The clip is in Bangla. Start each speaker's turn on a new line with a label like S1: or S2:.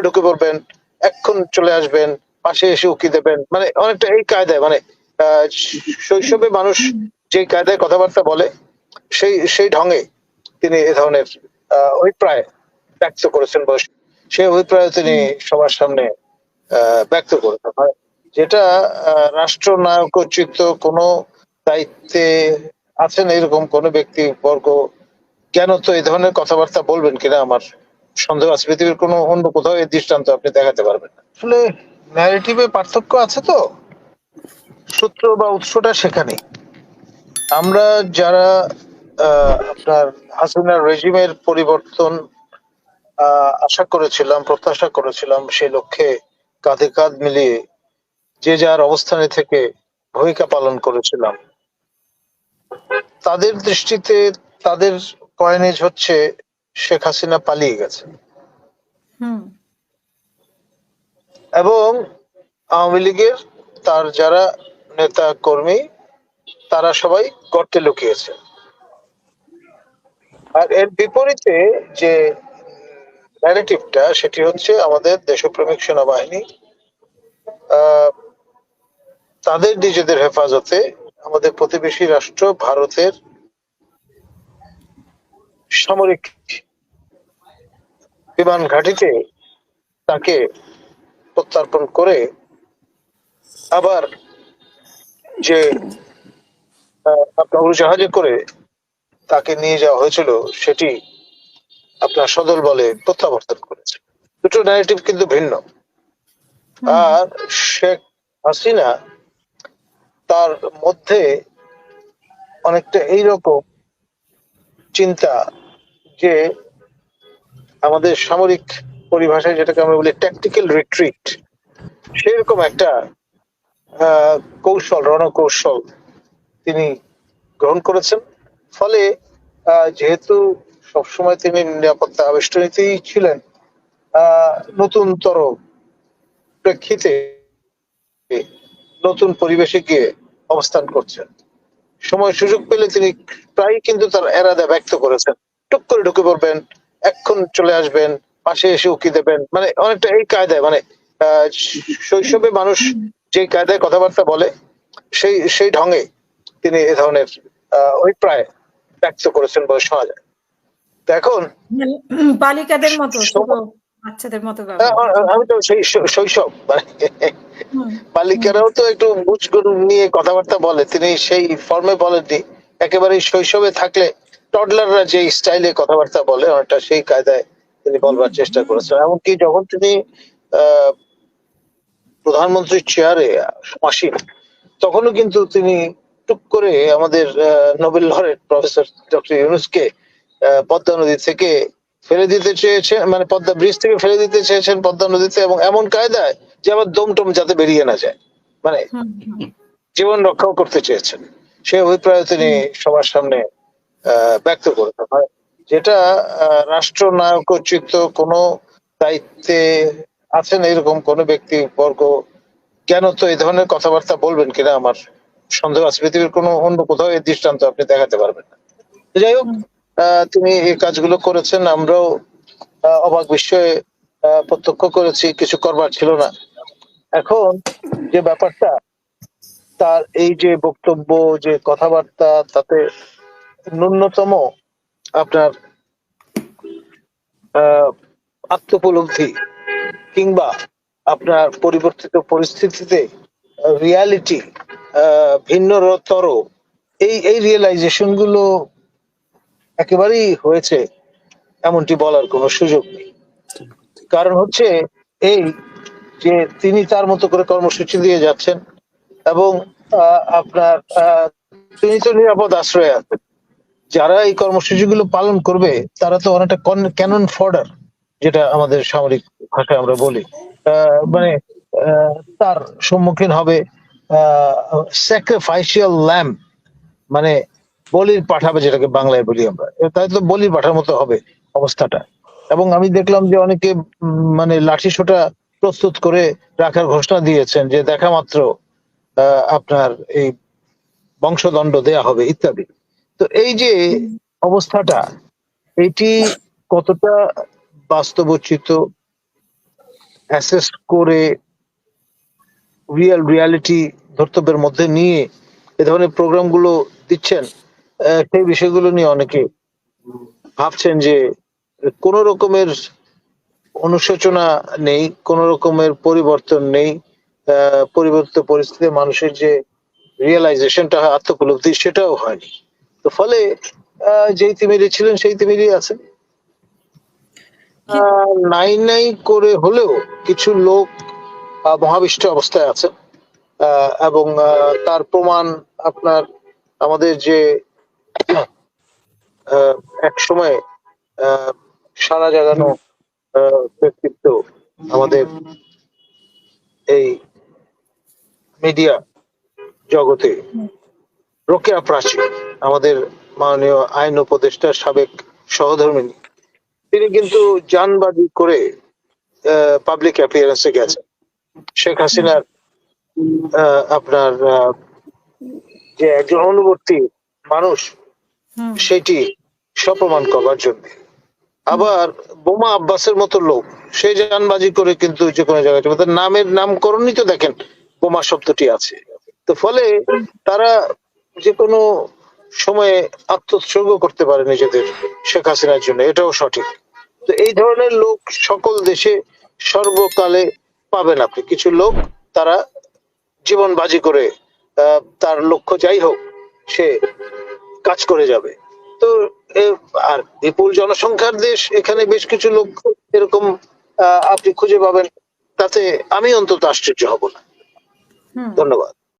S1: করে ঢুকে পড়বেন এক্ষুন চলে আসবেন পাশে এসে উকি দেবেন মানে অনেকটা এই কায়দায় মানে শৈশবে মানুষ যে কায়দায় কথাবার্তা বলে সেই সেই ঢঙে তিনি এ ধরনের অভিপ্রায় ব্যক্ত করেছেন বলে সেই অভিপ্রায় তিনি সবার সামনে ব্যক্ত করেছেন। হয় যেটা আহ, রাষ্ট্রনায়কোচিত কোনো দায়িত্বে আছেন এরকম কোন ব্যক্তি বর্গ কেন তো এই ধরনের কথাবার্তা বলবেন কিনা আমার সন্দেহ আছে। পৃথিবীর কোনো অন্য কোথাও এই দৃষ্টান্ত আপনি দেখাতে পারবেন না। আসলে ন্যারেটিভে পার্থক্য আছে তো? সূত্র বা উৎসটা সেখানে আমরা যারা আপনার হাসিনার রেজিমের পরিবর্তন আশা করেছিলাম, প্রত্যাশা করেছিলাম সেই লক্ষ্যে কাঁধে কাঁধ মিলিয়ে যে যার অবস্থানে থেকে ভূমিকা পালন করেছিলাম। তাদের দৃষ্টিতে তাদের কয়েনেজ হচ্ছে শেখ হাসিনা পালিয়ে গেছে। এবং আওয়ামী লীগের তার যারা নেতা কর্মী তারা সবাই গর্তে লুকিয়েছে। আর এর বিপরীতে যে ন্যারেটিভটা সেটি হচ্ছে আমাদের দেশপ্রেমিক সেনাবাহিনী আহ, তাদের নিজেদের হেফাজতে আমাদের প্রতিবেশী রাষ্ট্র ভারতের সামরিক বিমান ঘাঁটিতে তাকে প্রত্যার্পণ করে আবার যে আপনার উড়োজাহাজে করে তাকে নিয়ে যাওয়া হয়েছিল সেটি আপনার সদল বলে প্রত্যাবর্তন করেছে। দুটো ন্যারেটিভ কিন্তু ভিন্ন। আর শেখ হাসিনা তার মধ্যে অনেকটা এইরকম চিন্তা যে আমাদের সামরিক পরিভাষায় যেটাকে আমরা বলি ট্যাকটিক্যাল রিট্রিট সেরকম একটা কৌশল, রণকৌশল তিনি গ্রহণ করেছেন। ফলে যেহেতু সবসময় তিনি নিরাপত্তা আবেষ্টনীতেই ছিলেন নতুনতর প্রেক্ষিতে নতুন পরিবেশে গিয়ে অবস্থান করছেন। সময় সুযোগ পেলে তিনি প্রায় কিন্তু তার এরাদা ব্যক্ত করেছেন। টুক করে ঢুকে পড়বেন এক্ষুন চলে আসবেন পাশে এসে উকি দেবেন। মানে অনেকটা এই কায়দায় মানে আহ, শৈশবে মানুষ যে কায়দায় কথাবার্তা বলে সেই সেই ঢঙে তিনি এ ধরনের আহ, অভিপ্রায় ব্যক্ত করেছেন বলে শোনা যায়। তো এখন
S2: মানে, বালিকাদের মতো বাচ্চাদের মতো
S1: আমি তো সেই শৈশব। মানে বালিকারাও তো একটু বুঝগুণ নিয়ে কথাবার্তা বলে। তিনি সেই ফর্মে বলেননি। একেবারে শৈশবে থাকলে টডলাররা যে স্টাইলে কথাবার্তা বলে অনেকটা সেই কায়দায় তিনি বলবার চেষ্টা করেছেন। এমনকি যখন তিনি প্রধানমন্ত্রীর চেয়ারে আসীন তখনও কিন্তু তিনি টুক করে আমাদের নোবেল লরেট প্রফেসর ডক্টর ইউনুসকে পদ্মা নদী থেকে ফেলে দিতে চেয়েছেন মানে পদ্মা ব্রিজ থেকে ফেলে দিতে চেয়েছেন পদ্মা নদীতে এবং এমন কায়দায় যে আবার দমটম যাতে বেরিয়ে না যায়। মানে। জীবন রক্ষাও করতে চেয়েছেন। সে অভিপ্রায় তিনি সবার সামনে ব্যক্ত করেছেন। হয় যেটা আহ, রাষ্ট্রনায়কোচিত কোনো দায়িত্বে আছেন এরকম কোন ব্যক্তি বর্গ কেন তো এই ধরনের কথাবার্তা বলবেন কিনা আমার সন্দেহ আছে। পৃথিবীর কোনো অন্য কোথাও এই দৃষ্টান্ত আপনি দেখাতে পারবেন না। যাই হোক তিনি এই কাজগুলো করেছেন, আমরাও অবাক বিস্ময়ে প্রত্যক্ষ করেছি, কিছু করবার ছিল না। এখন যে ব্যাপারটা, তার এই যে বক্তব্য, যে কথাবার্তা, তাতে ন্যূনতম আপনার আত্মোপলব্ধি কিংবা আপনার পরিবর্তিত পরিস্থিতিতে রিয়ালিটি ভিন্নতর, এই এই রিয়েলাইজেশনগুলো একেবারেই হয়েছে, এমনটি বলার কোনো সুযোগ নেই। কারণ হচ্ছে এই যে তিনি তার মতো করে কর্মসূচি দিয়ে যাচ্ছেন এবং আপনার তিনি তো নিরাপদ আশ্রয়ে আছেন। যারা এই কর্মসূচিগুলো পালন করবে, তারা তো অনেকটা ক্যানন ফর্ডার যেটা আমাদের সামরিক ভাষায় আমরা বলি। মানে তার সম্মুখীন হবে স্যাক্রিফাইসিয়াল ল্যাম্প মানে বলির পাঠাবে যেটাকে বাংলায় বলি আমরা তাই তো বলির পাঠার মতো হবে অবস্থাটা। এবং আমি দেখলাম যে অনেকে মানে লাঠি সোটা প্রস্তুত করে রাখার ঘোষণা দিয়েছেন যে দেখা মাত্র আপনার এই বংশদণ্ড দেয়া হবে ইত্যাদি। তো এই যে অবস্থাটা, এটি কতটা বাস্তবোচিত করে রিয়েল রিয়ালিটি ধর্তব্যের মধ্যে নিয়ে এ ধরনের প্রোগ্রামগুলো দিচ্ছেন? সেই বিষয়গুলো নিয়ে অনেকে ভাবছেন যে কোন রকমের অনুশোচনা নেই কোন রকমের পরিবর্তন নেই পরিবর্তিত পরিস্থিতিতে মানুষের যে রিয়েলাইজেশনটা হয় আত্মপলব্ধি সেটাও হয়নি। তো ফলে যেই তিমিরে ছিলেন সেই তিমিরই আছেন। আহ, নাই নাই করে হলেও কিছু লোক মহাবিষ্ট অবস্থায় আছে আহ, এবং আহ, তার প্রমাণ আপনার আমাদের যে এক সময় সারা জাগানো ব্যক্তিত্ব আমাদের এই মিডিয়া জগতে রোকেয়া প্রাচী, আমাদের মাননীয় আইন উপদেষ্টা সাবেক সহধর্মিনী। তিনি কিন্তু জানবাজি করে পাবলিক অ্যাপিয়ারেন্সে গেছেন। শেখ হাসিনার আপনার যে একজন অনুবর্তী মানুষ সেটি সপ্রমাণ করবার জন্য। আবার বোমা আব্বাসের মতো লোক, সে জানবাজি করে কিন্তু যে কোনো জায়গায় নামের নামকরণই তো দেখেন বোমা শব্দটি আছে। তো ফলে তারা যে কোনো সময়ে আত্মোৎসর্গ করতে পারে নিজেদের শেখ হাসিনার জন্য, এটাও সঠিক। তো এই ধরনের লোক সকল দেশে সর্বকালে পাবেন আপনি। কিছু লোক তারা জীবন বাজি করে তার লক্ষ্য যাই হোক, সে কাজ করে যাবে। তো আর বিপুল জনসংখ্যার দেশ এখানে বেশ কিছু লোক এরকম আহ, আপনি খুঁজে পাবেন। তাতে আমি অন্তত আশ্চর্য হব না। ধন্যবাদ।